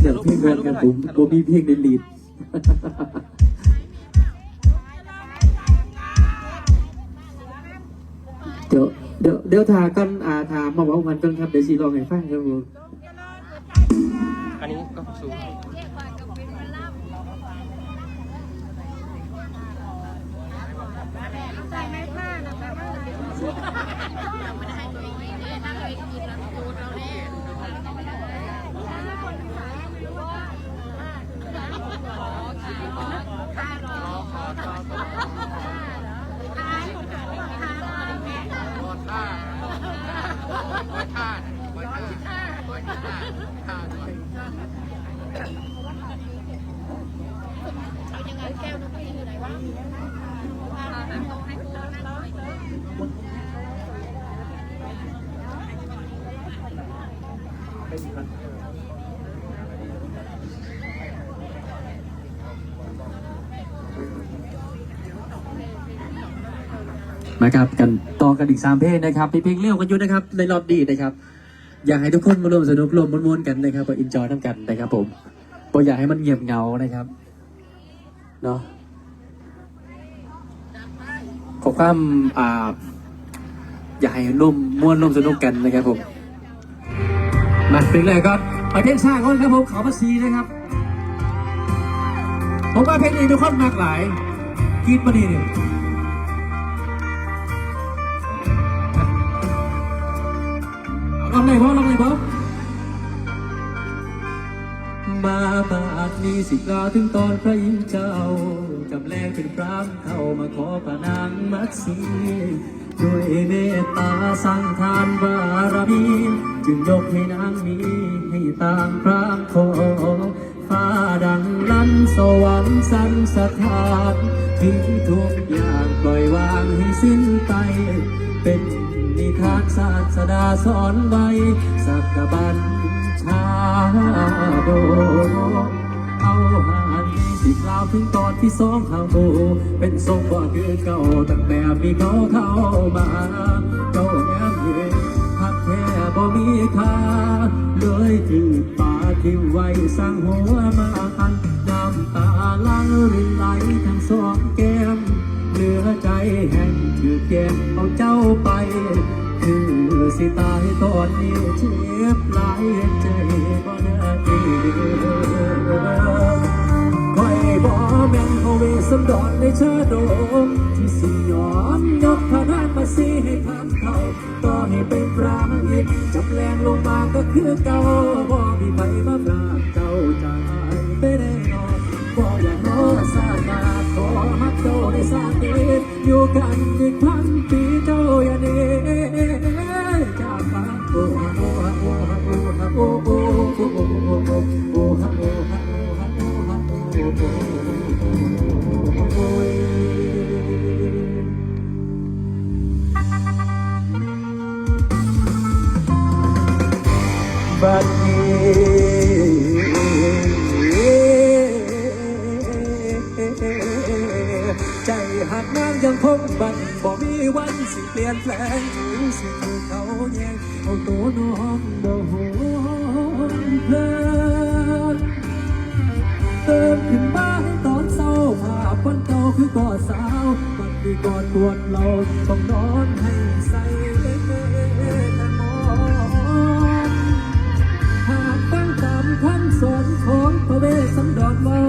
เดี๋ยวเพลงวนกันผมผมมีเพลงในลีดเดี๋ยวเดี๋ยวเดี๋ยวทากันอาทามาเว่ากันกันครับเดี๋ยวสีลองให้ฟังครับผมอันนี้ก็สูงใส่ไม้ผ้านะคะ มาครับกันต่อกันอีกสามเพลงนะครับมีเพลงเลี้ยวกันอยู่นะครับในรอบดีนะครับ อยากให้ทุกคนมาร่วมสนุกร่วมม้วนๆกันนะครับก็อินจอยทั้งกันนะครับผมก็อยากให้มันเงียบเหงานะครับเนาะขอความอ่าอยากให้ร่วมม้วนร่วมสนุกกันนะครับผมมาเพลงแรกก็ไปเพลงชาติก่อนครับผมขอภาษีนะครับ ผมว่าเพลงนี้ทุกคนมากหลายกีดมาดีเนี่ย สิกล่าถึงตอนพระอินทร์เจ้าจำแรงเป็นพรามเข้ามาขอพระนางมัดสีด้วยเมตตาสร้างทานบารมีจึงยกให้นางนี้ให้ตามพรามขอฟ้าดังลั่นสวรรค์สันสถานทิ้งทุกอย่างปล่อยวางให้สิ้นไป เป็นนิทานศาสดาสอนไว้สักบัญชาโด เอาหานสิกล่าวถึงตอนที่สองข้างโบเป็นทรงบ่คือเก่าตั้งแต่มีเขาเข้ามาเจ้าแง้มเห็นพักแท้บ่มีค่าเลยถือป่าที่ไว้สร้างหัวมาคันน้ำตาลังรินไหลทั้งสองแก้มเหลือใจแห่งถือแก้มเอาเจ้าไปคือสิตายตอนนี้เจ็บหลายใจบ่ได้ สมดอนในเชิดโดมที่สิยอมยกพระนานมาสีให้พันเขาต่อให้เป็นประอิฐจำแรงลงมาก็คือเก่าบ่มีไผมาปราบเจ้าใจไปแน่นอนก็อยากรอสามาขอฮักเจ้าในสาติอยู่กันอีกพันปี บันบ่มีวันสิเปลี่ยนแปลงถึงสิถูกเขาแย่งเอาตัวน้องบ่หวเพลินเติมขึ้นมาให้ตอนเศร้าภาพคนเก่าคือก่อสาวมันมีก่อนปวดเราต้องนอนให้ใส่แต่มองหากตั้งตามคำสอนของพระเวสสันดรเมา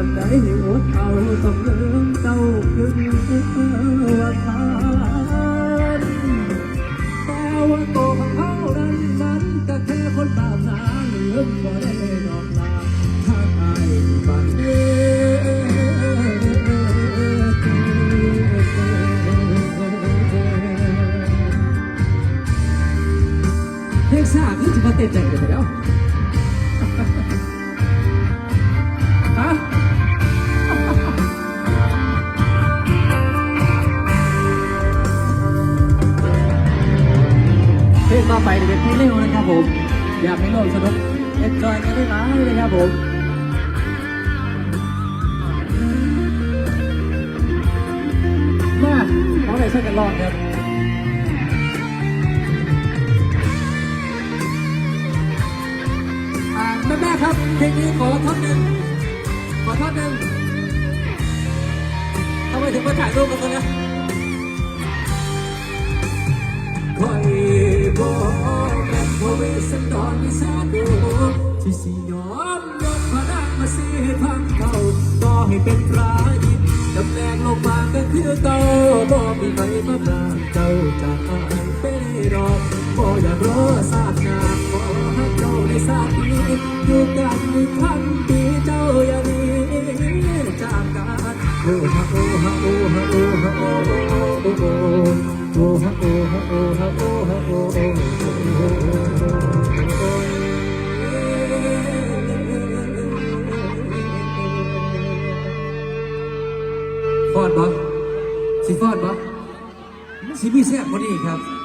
ปันใดให้อดเอาต้องเลื่องเต้าขึ้นว่าทานแต่ว่าตัวของเขานั้นมันก็แค่คนตามหาเหลือบ่ได้ดอกลาถ้าอายบัดเด้เพลงซ่าคือจะมาเต้นใจกันไปแล้ว ไปเดี๋ยวเป็นเพลงเร็วนะครับผม อยากให้โลกสนุกเอ็นจอยกันได้หลายเลยครับผมมาขอไหนช่วยกันรอดครับแม่แม่ครับเพลงนี้ขอท่อนหนึ่งขอท่อนหนึ่งทำไมถึงมาถ่ายรูปกันตรงนี้ คอยบอกแม่พอเวสันดอนวิสาดูที่สิยอมยกพระนางมาเสียพังเขาต่อให้เป็นพระอินทร์จำแรงลงมาก็คือเก่าบ่มีใครมาปรางเจ้าจากเป็นรอบบ่อยากรอสาดงาขอให้เจ้าในสาดนี้อยู่กันอีกครั้งปีเจ้าอย่าหนีจากกันโอ้ฮะโอ้ฮะ บ่สิฟอดบ่สิมีแซ่บบ่นี่ครับ